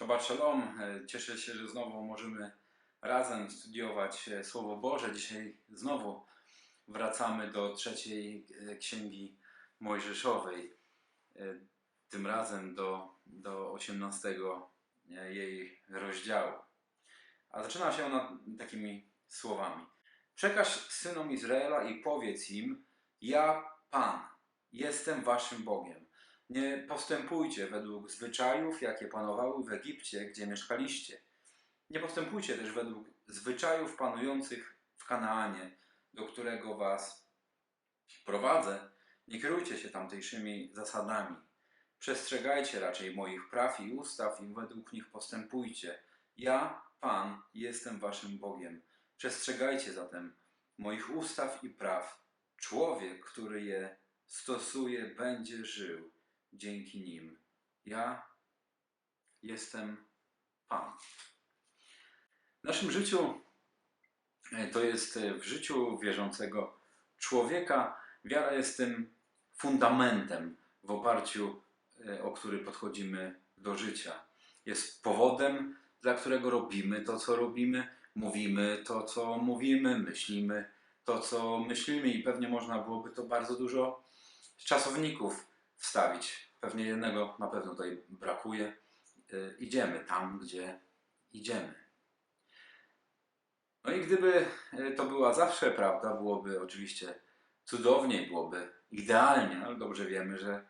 Shabbat Shalom. E, Cieszę się, że znowu możemy razem studiować e, Słowo Boże. Dzisiaj znowu wracamy do trzeciej e, księgi Mojżeszowej. Tym razem do, do 18 jej rozdziału. A zaczyna się ona takimi słowami. Przekaż synom Izraela i powiedz im: Ja, Pan, jestem waszym Bogiem. Nie postępujcie według zwyczajów, jakie panowały w Egipcie, gdzie mieszkaliście. Nie postępujcie też według zwyczajów panujących w Kanaanie, do którego was prowadzę. Nie kierujcie się tamtejszymi zasadami. Przestrzegajcie raczej moich praw i ustaw i według nich postępujcie. Ja, Pan, jestem waszym Bogiem. Przestrzegajcie zatem moich ustaw i praw. Człowiek, który je stosuje, będzie żył dzięki nim. Ja jestem Pan. W naszym życiu, e, to jest e, w życiu wierzącego człowieka, wiara jest tym fundamentem, w oparciu e, o który podchodzimy do życia. Jest powodem, dla którego robimy to, co robimy, mówimy to, co mówimy, myślimy to, co myślimy, i pewnie można byłoby to bardzo dużo czasowników wstawić. Pewnie jednego na pewno tutaj brakuje. Y, Idziemy tam, gdzie idziemy. No i gdyby y, to była zawsze prawda, byłoby oczywiście cudownie, byłoby idealnie, ale dobrze wiemy, że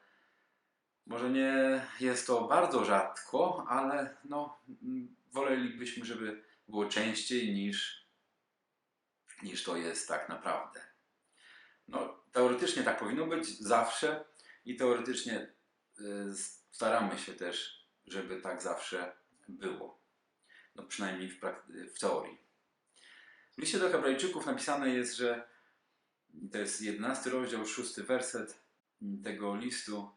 może nie jest to bardzo rzadko, ale no, wolelibyśmy, żeby było częściej niż, niż to jest tak naprawdę. No, teoretycznie tak powinno być zawsze i teoretycznie y, staramy się też, żeby tak zawsze było. No, przynajmniej w, w teorii. W liście do Hebrajczyków napisane jest, że to jest 11 rozdział, 6 werset tego listu.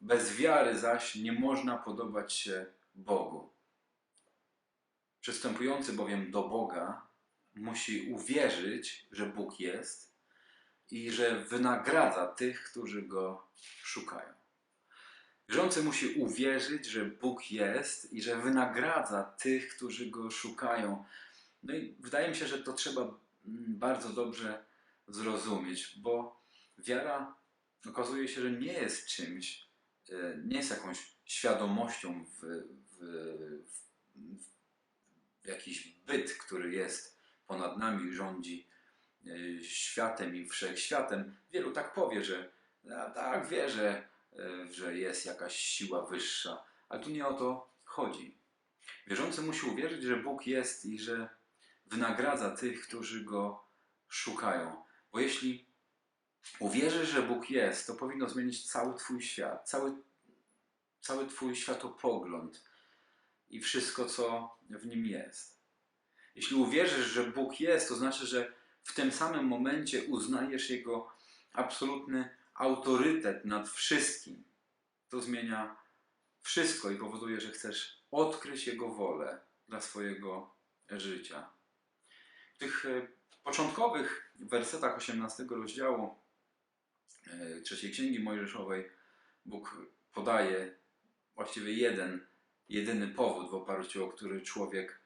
Bez wiary zaś nie można podobać się Bogu. Przystępujący bowiem do Boga musi uwierzyć, że Bóg jest i że wynagradza tych, którzy go szukają. Wierzący musi uwierzyć, że Bóg jest i że wynagradza tych, którzy go szukają. No i wydaje mi się, że to trzeba mm, bardzo dobrze zrozumieć, bo wiara okazuje się, że nie jest czymś, e, nie jest jakąś świadomością w, w, w, w jakiś byt, który jest ponad nami, rządzi e, światem i wszechświatem. Wielu tak powie, że tak wierzę, e, że jest jakaś siła wyższa, ale tu nie o to chodzi. Wierzący musi uwierzyć, że Bóg jest i że wynagradza tych, którzy go szukają. Bo jeśli uwierzysz, że Bóg jest, to powinno zmienić cały Twój świat, cały, cały Twój światopogląd i wszystko, co w nim jest. Jeśli uwierzysz, że Bóg jest, to znaczy, że w tym samym momencie uznajesz Jego absolutny autorytet nad wszystkim. To zmienia wszystko i powoduje, że chcesz odkryć Jego wolę dla swojego życia. W tych e, początkowych wersetach 18 rozdziału e, trzeciej księgi Mojżeszowej Bóg podaje właściwie jeden, jedyny powód, w oparciu o który człowiek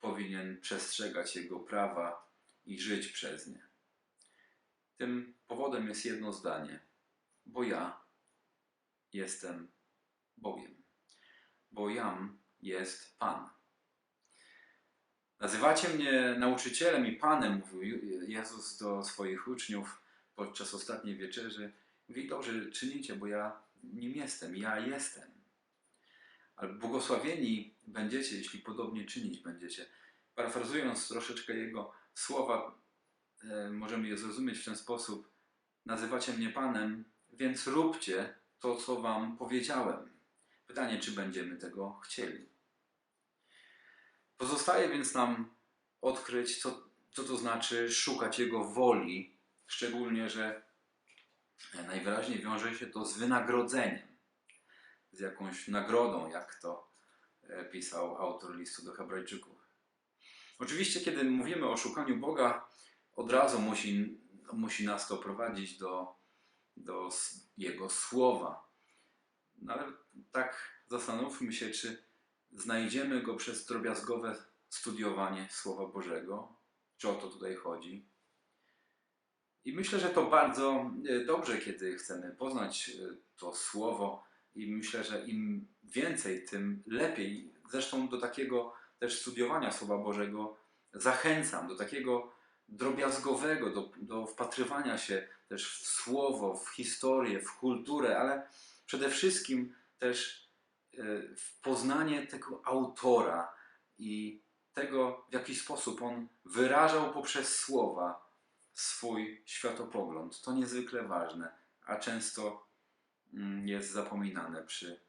powinien przestrzegać Jego prawa i żyć przez nie. Tym powodem jest jedno zdanie: bo ja jestem Bogiem. Bo jam jest Pan. Nazywacie mnie nauczycielem i Panem, mówił Jezus do swoich uczniów podczas ostatniej wieczerzy. Mówi, dobrze czynicie, bo ja nim jestem, ja jestem. Ale błogosławieni będziecie, jeśli podobnie czynić będziecie. Parafrazując troszeczkę Jego słowa, e, możemy je zrozumieć w ten sposób. Nazywacie mnie Panem, więc róbcie to, co Wam powiedziałem. Pytanie, czy będziemy tego chcieli. Pozostaje więc nam odkryć, co, co to znaczy szukać Jego woli, szczególnie, że najwyraźniej wiąże się to z wynagrodzeniem, z jakąś nagrodą, jak to e, pisał autor listu do Hebrajczyków. Oczywiście, kiedy mówimy o szukaniu Boga, od razu musi, musi nas to prowadzić do, do Jego słowa. No ale tak zastanówmy się, czy znajdziemy go przez drobiazgowe studiowanie Słowa Bożego. Czy o to tutaj chodzi? I myślę, że to bardzo e, dobrze, kiedy chcemy poznać e, to Słowo, i myślę, że im więcej, tym lepiej. Zresztą do takiego też studiowania Słowa Bożego zachęcam, do takiego drobiazgowego, do, do wpatrywania się też w Słowo, w historię, w kulturę, ale przede wszystkim też e, w poznanie tego autora i tego, w jaki sposób on wyrażał poprzez słowa swój światopogląd. To niezwykle ważne, a często mm, jest zapominane przy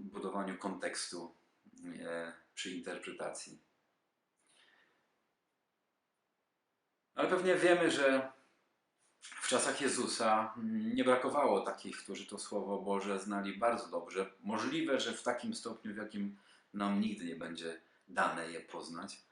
budowaniu kontekstu, przy interpretacji. Ale pewnie wiemy, że w czasach Jezusa mm, nie brakowało takich, którzy to Słowo Boże znali bardzo dobrze. Możliwe, że w takim stopniu, w jakim nam nigdy nie będzie dane je poznać.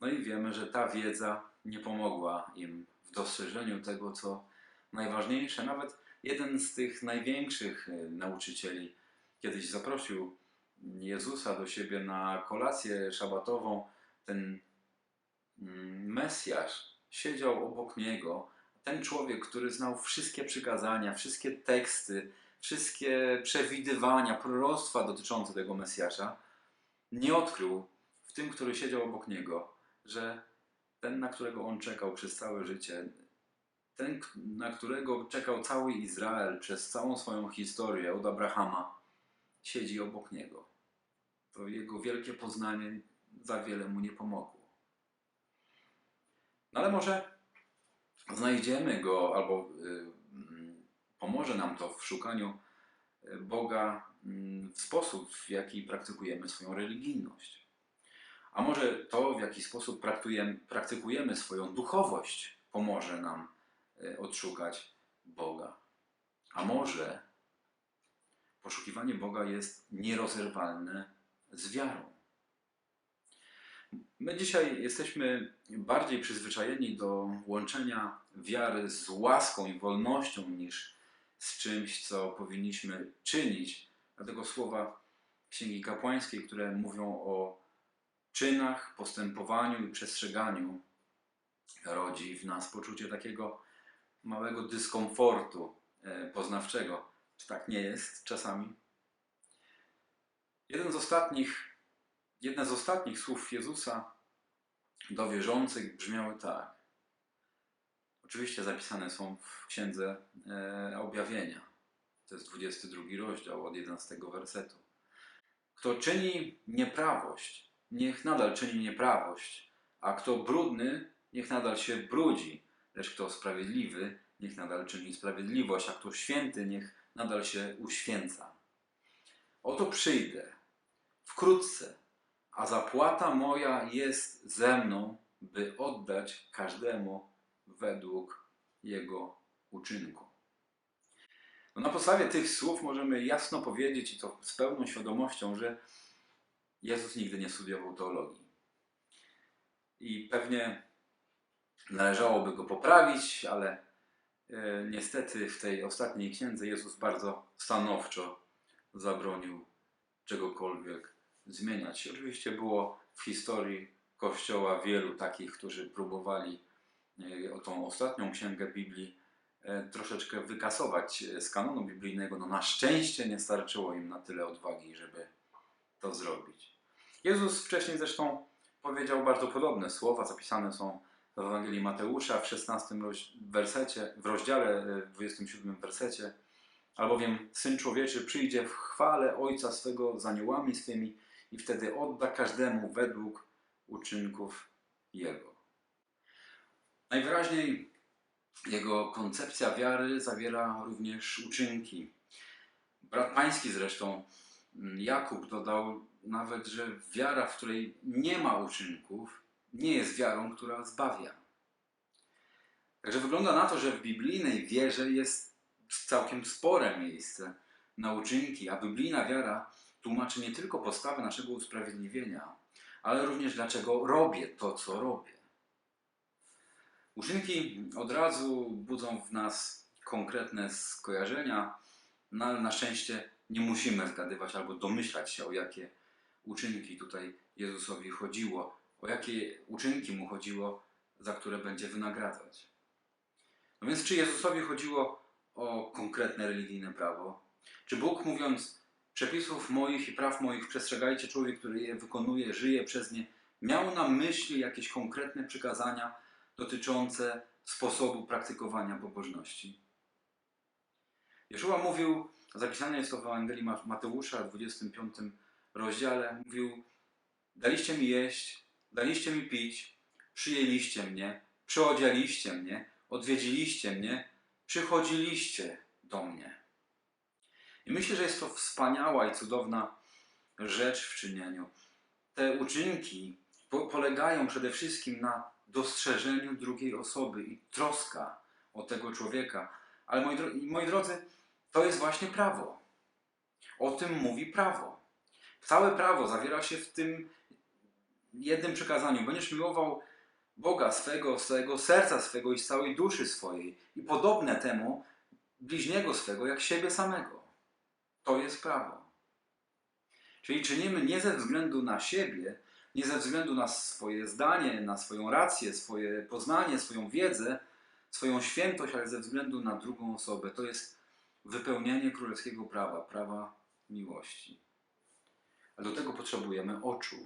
No i wiemy, że ta wiedza nie pomogła im w dostrzeżeniu tego, co najważniejsze. Nawet jeden z tych największych e, nauczycieli kiedyś zaprosił Jezusa do siebie na kolację szabatową. Ten mm, Mesjasz siedział obok niego. Ten człowiek, który znał wszystkie przykazania, wszystkie teksty, wszystkie przewidywania, proroctwa dotyczące tego Mesjasza, nie odkrył w tym, który siedział obok niego, że ten, na którego on czekał przez całe życie, ten, na którego czekał cały Izrael przez całą swoją historię od Abrahama, siedzi obok niego. To jego wielkie poznanie za wiele mu nie pomogło. No ale może znajdziemy go, albo y, pomoże nam to w szukaniu y, Boga mm, w sposób, w jaki praktykujemy swoją religijność. A może to, w jaki sposób praktykujemy, praktykujemy swoją duchowość, pomoże nam y, odszukać Boga. A może poszukiwanie Boga jest nierozerwalne z wiarą. My dzisiaj jesteśmy bardziej przyzwyczajeni do łączenia wiary z łaską i wolnością niż z czymś, co powinniśmy czynić. Dlatego słowa Księgi Kapłańskiej, które mówią o czynach, postępowaniu i przestrzeganiu, rodzi w nas poczucie takiego małego dyskomfortu e, poznawczego. Czy tak nie jest czasami? Jeden z ostatnich Jedne z ostatnich słów Jezusa do wierzących brzmiały tak. Oczywiście zapisane są w Księdze e, Objawienia. To jest 22 rozdział od 11 wersetu. Kto czyni nieprawość, niech nadal czyni nieprawość, a kto brudny, niech nadal się brudzi, lecz kto sprawiedliwy, niech nadal czyni sprawiedliwość, a kto święty, niech nadal się uświęca. Oto przyjdę wkrótce a zapłata moja jest ze mną, by oddać każdemu według jego uczynku. No na podstawie tych słów możemy jasno powiedzieć, i to z pełną świadomością, że Jezus nigdy nie studiował teologii. I pewnie należałoby go poprawić, ale niestety w tej ostatniej księdze Jezus bardzo stanowczo zabronił czegokolwiek zmieniać. Oczywiście było w historii Kościoła wielu takich, którzy próbowali e, o tą ostatnią księgę Biblii e, troszeczkę wykasować z kanonu biblijnego. No na szczęście nie starczyło im na tyle odwagi, żeby to zrobić. Jezus wcześniej zresztą powiedział bardzo podobne słowa, zapisane są w Ewangelii Mateusza w 16 wersecie, w rozdziale 27 e, wersecie. Albowiem Syn Człowieczy przyjdzie w chwale Ojca swego z aniołami swymi i wtedy odda każdemu według uczynków Jego. Najwyraźniej jego koncepcja wiary zawiera również uczynki. Brat Pański zresztą, mm, Jakub dodał nawet, że wiara, w której nie ma uczynków, nie jest wiarą, która zbawia. Także wygląda na to, że w biblijnej wierze jest całkiem spore miejsce na uczynki, a biblijna wiara tłumaczy nie tylko postawę naszego usprawiedliwienia, ale również dlaczego robię to, co robię. Uczynki od razu budzą w nas konkretne skojarzenia, no ale na szczęście nie musimy zgadywać albo domyślać się, o jakie uczynki tutaj Jezusowi chodziło, o jakie uczynki mu chodziło, za które będzie wynagradzać. No więc, czy Jezusowi chodziło o konkretne religijne prawo? Czy Bóg, mówiąc, przepisów moich i praw moich przestrzegajcie człowiek, który je wykonuje, żyje przez nie, miał na myśli jakieś konkretne przykazania dotyczące sposobu praktykowania pobożności? Jeszua mówił, zapisane jest to w Ewangelii Mateusza, 25 rozdziale, mówił: Daliście mi jeść, daliście mi pić, przyjęliście mnie, przyodzialiście mnie, odwiedziliście mnie, przychodziliście do mnie. I myślę, że jest to wspaniała i cudowna rzecz w czynieniu. Te uczynki po polegają przede wszystkim na dostrzeżeniu drugiej osoby i troska o tego człowieka. Ale moi, dro moi drodzy, to jest właśnie prawo. O tym mówi prawo. Całe prawo zawiera się w tym jednym przykazaniu. Będziesz miłował Boga swego, swego serca swego i z całej duszy swojej i podobne temu bliźniego swego jak siebie samego. To jest prawo. Czyli czynimy nie ze względu na siebie, nie ze względu na swoje zdanie, na swoją rację, swoje poznanie, swoją wiedzę, swoją świętość, ale ze względu na drugą osobę. To jest wypełnienie królewskiego prawa, prawa miłości. A do tego potrzebujemy oczu.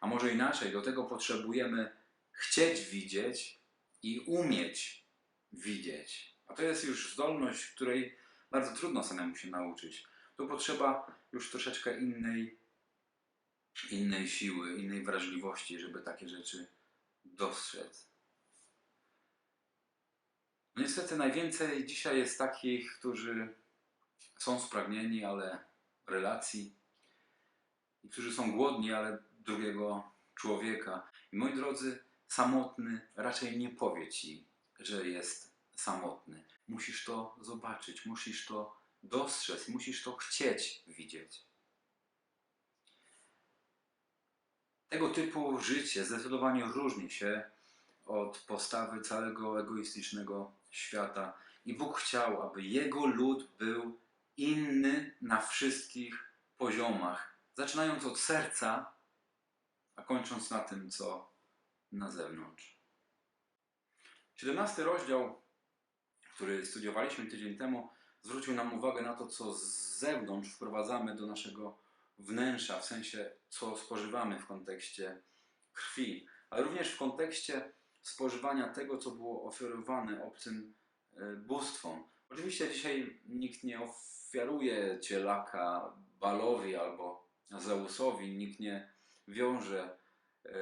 A może inaczej, do tego potrzebujemy chcieć widzieć i umieć widzieć. A to jest już zdolność, której bardzo trudno samemu się nauczyć. Tu potrzeba już troszeczkę innej, innej siły, innej wrażliwości, żeby takie rzeczy dostrzec. No niestety najwięcej dzisiaj jest takich, którzy są spragnieni, ale relacji i którzy są głodni, ale drugiego człowieka. I moi drodzy, samotny raczej nie powie ci, że jest samotny. Musisz to zobaczyć, musisz to dostrzec, musisz to chcieć widzieć. Tego typu życie zdecydowanie różni się od postawy całego egoistycznego świata. I Bóg chciał, aby Jego lud był inny na wszystkich poziomach, zaczynając od serca, a kończąc na tym, co na zewnątrz. 17 rozdział, który studiowaliśmy tydzień temu, zwrócił nam uwagę na to, co z zewnątrz wprowadzamy do naszego wnętrza, w sensie co spożywamy w kontekście krwi, ale również w kontekście spożywania tego, co było oferowane obcym e, bóstwom. Oczywiście dzisiaj nikt nie ofiaruje cielaka Balowi albo Zeusowi, nikt nie wiąże e,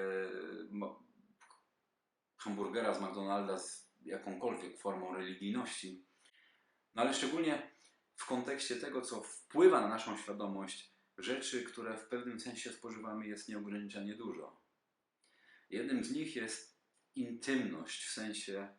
hamburgera z McDonalda z jakąkolwiek formą religijności. No ale szczególnie w kontekście tego, co wpływa na naszą świadomość, rzeczy, które w pewnym sensie spożywamy, jest nieograniczenie dużo. Jednym z nich jest intymność w sensie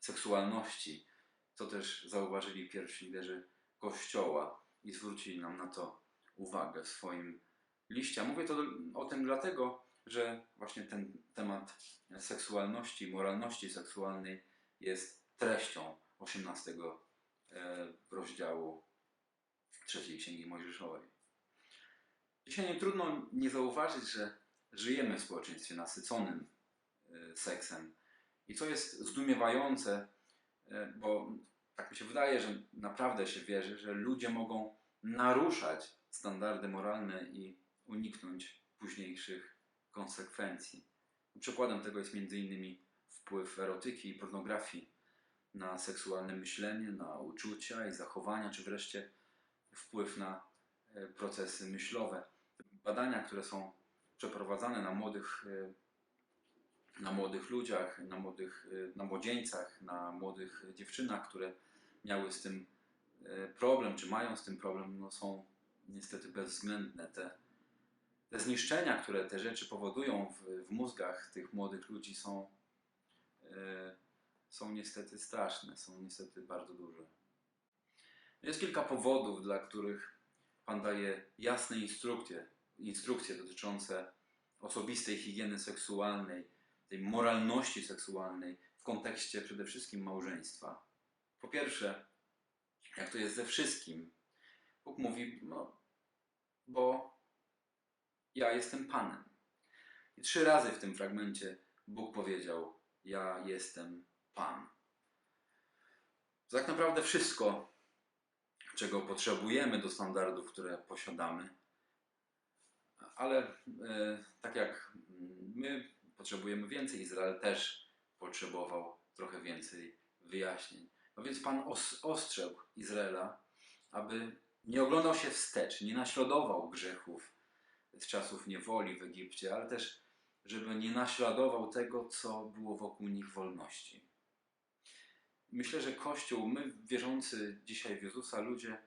seksualności, co też zauważyli pierwsi liderzy Kościoła i zwrócili nam na to uwagę w swoim liście. A mówię to o tym dlatego, że właśnie ten temat seksualności, moralności seksualnej jest treścią 18 e, rozdziału trzeciej Księgi Mojżeszowej. Dzisiaj nie trudno nie zauważyć, że żyjemy w społeczeństwie nasyconym e, seksem. I co jest zdumiewające, e, bo tak mi się wydaje, że naprawdę się wierzy, że ludzie mogą naruszać standardy moralne i uniknąć późniejszych konsekwencji. Przykładem tego jest m.in. wpływ erotyki i pornografii na seksualne myślenie, na uczucia i zachowania, czy wreszcie wpływ na e, procesy myślowe. Badania, które są przeprowadzane na młodych, e, na młodych ludziach, na, młodych, e, na młodzieńcach, na młodych dziewczynach, które miały z tym problem, czy mają z tym problem, no są niestety bezwzględne. Te, te zniszczenia, które te rzeczy powodują w, w mózgach tych młodych ludzi są, są niestety straszne, są niestety bardzo duże. Jest kilka powodów, dla których Pan daje jasne instrukcje, instrukcje dotyczące osobistej higieny seksualnej, tej moralności seksualnej w kontekście przede wszystkim małżeństwa. Po pierwsze, jak to jest ze wszystkim, Bóg mówi, no, bo ja jestem Panem. I trzy razy w tym fragmencie Bóg powiedział: Ja jestem Pan. Tak naprawdę wszystko, czego potrzebujemy do standardów, które posiadamy. Ale e, tak jak my potrzebujemy więcej, Izrael też potrzebował trochę więcej wyjaśnień. No więc Pan os ostrzegł Izraela, aby nie oglądał się wstecz, nie naśladował grzechów z czasów niewoli w Egipcie, ale też, żeby nie naśladował tego, co było wokół nich wolności. Myślę, że Kościół, my wierzący dzisiaj w Jezusa ludzie,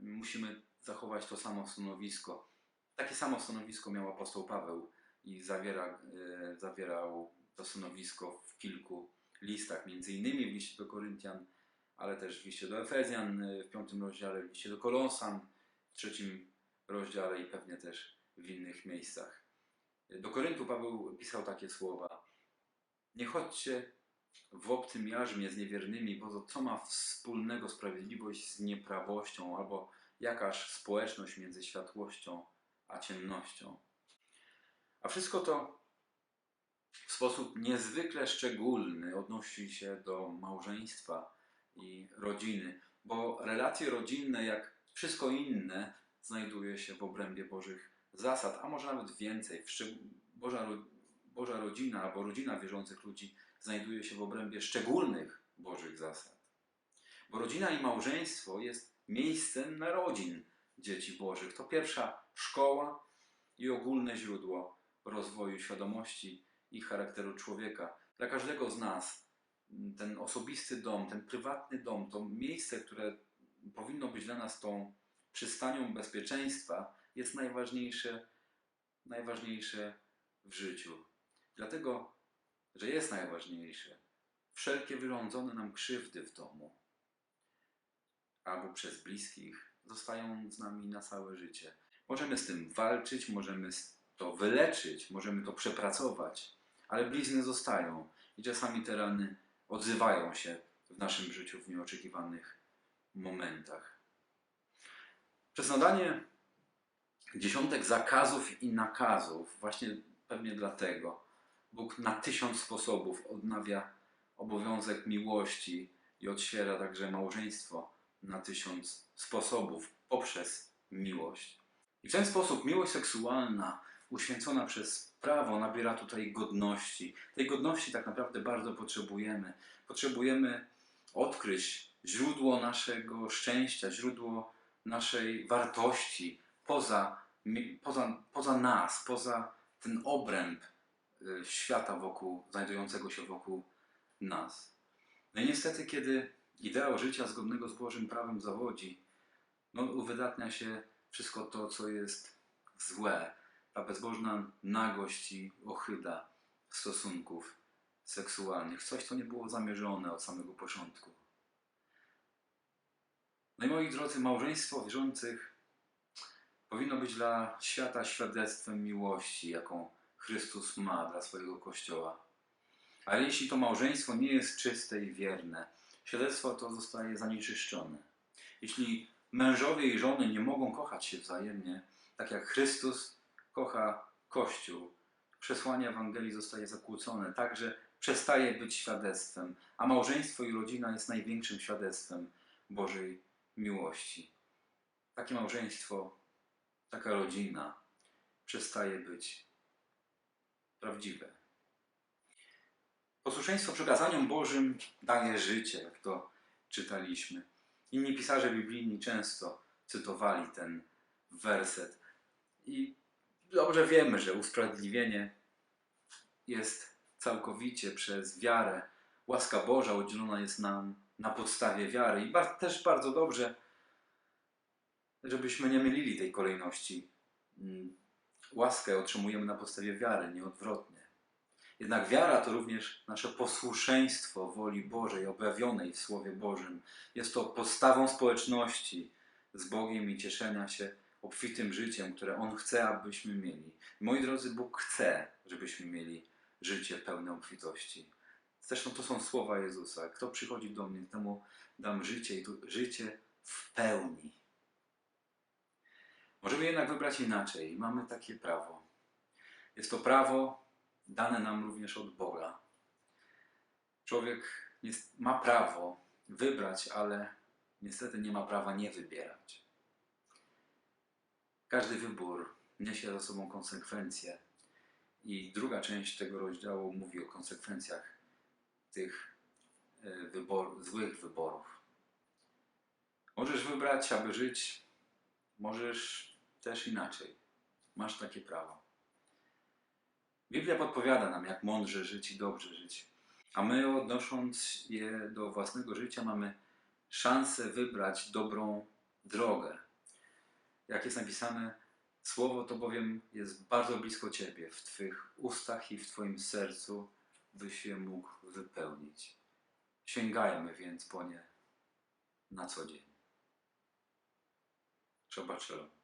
musimy zachować to samo stanowisko. Takie samo stanowisko miał apostoł Paweł i zawiera, e, zawierał to stanowisko w kilku listach, między innymi w liście do Koryntian, ale też w liście do Efezjan, e, w piątym rozdziale, w liście do Kolosan, w trzecim rozdziale i pewnie też w innych miejscach. Do Koryntu Paweł pisał takie słowa. Nie chodźcie w obcym jarzmie z niewiernymi, bo to co ma wspólnego sprawiedliwość z nieprawością, albo jakaż społeczność między światłością a ciemnością. A wszystko to w sposób niezwykle szczególny odnosi się do małżeństwa i rodziny, bo relacje rodzinne, jak wszystko inne, znajduje się w obrębie Bożych zasad, a może nawet więcej. Boża, Boża rodzina albo rodzina wierzących ludzi znajduje się w obrębie szczególnych Bożych zasad. Bo rodzina i małżeństwo jest miejscem narodzin dzieci Bożych. To pierwsza szkoła i ogólne źródło rozwoju świadomości i charakteru człowieka. Dla każdego z nas ten osobisty dom, ten prywatny dom, to miejsce, które powinno być dla nas tą przystanią bezpieczeństwa, jest najważniejsze, najważniejsze w życiu. Dlatego, że jest najważniejsze, wszelkie wyrządzone nam krzywdy w domu albo przez bliskich zostają z nami na całe życie. Możemy z tym walczyć, możemy to wyleczyć, możemy to przepracować, ale blizny zostają i czasami te rany odzywają się w naszym życiu w nieoczekiwanych momentach. Przez nadanie dziesiątek zakazów i nakazów, właśnie pewnie dlatego, Bóg na tysiąc sposobów odnawia obowiązek miłości i otwiera także małżeństwo na tysiąc sposobów poprzez miłość. I w ten sposób miłość seksualna, uświęcona przez prawo, nabiera tutaj godności. Tej godności tak naprawdę bardzo potrzebujemy. Potrzebujemy odkryć źródło naszego szczęścia, źródło naszej wartości poza, poza, poza nas, poza ten obręb y, świata wokół, znajdującego się wokół nas. No i niestety, kiedy ideał życia zgodnego z Bożym prawem zawodzi, no, uwydatnia się wszystko to, co jest złe, ta bezbożna nagość i ochyda stosunków seksualnych. Coś, co nie było zamierzone od samego początku. No i moi drodzy, małżeństwo wierzących powinno być dla świata świadectwem miłości, jaką Chrystus ma dla swojego Kościoła. Ale jeśli to małżeństwo nie jest czyste i wierne, świadectwo to zostaje zanieczyszczone. Jeśli mężowie i żony nie mogą kochać się wzajemnie, tak jak Chrystus kocha Kościół, przesłanie Ewangelii zostaje zakłócone, także przestaje być świadectwem, a małżeństwo i rodzina jest największym świadectwem Bożej miłości. Takie małżeństwo, taka rodzina przestaje być prawdziwe. Posłuszeństwo przekazaniom Bożym daje życie, jak to czytaliśmy. Inni pisarze biblijni często cytowali ten werset. I dobrze wiemy, że usprawiedliwienie jest całkowicie przez wiarę. Łaska Boża udzielona jest nam na podstawie wiary. I też bardzo dobrze, żebyśmy nie mylili tej kolejności. Mm, łaskę otrzymujemy na podstawie wiary, nieodwrotnie. Jednak wiara to również nasze posłuszeństwo woli Bożej objawionej w Słowie Bożym. Jest to podstawą społeczności z Bogiem i cieszenia się obfitym życiem, które On chce, abyśmy mieli. Moi drodzy, Bóg chce, żebyśmy mieli życie pełne obfitości. Zresztą to są słowa Jezusa. Kto przychodzi do mnie, temu dam życie i życie w pełni. Możemy jednak wybrać inaczej mamy takie prawo. Jest to prawo dane nam również od Boga. Człowiek jest, ma prawo wybrać, ale niestety nie ma prawa nie wybierać. Każdy wybór niesie za sobą konsekwencje. I druga część tego rozdziału mówi o konsekwencjach tych e, wybor, złych wyborów. Możesz wybrać, aby żyć, możesz też inaczej. Masz takie prawo. Biblia podpowiada nam, jak mądrze żyć i dobrze żyć. A my, odnosząc je do własnego życia, mamy szansę wybrać dobrą drogę. Jak jest napisane, słowo to bowiem jest bardzo blisko Ciebie, w Twych ustach i w Twoim sercu, byś je mógł wypełnić. Sięgajmy więc po nie na co dzień. Shalom.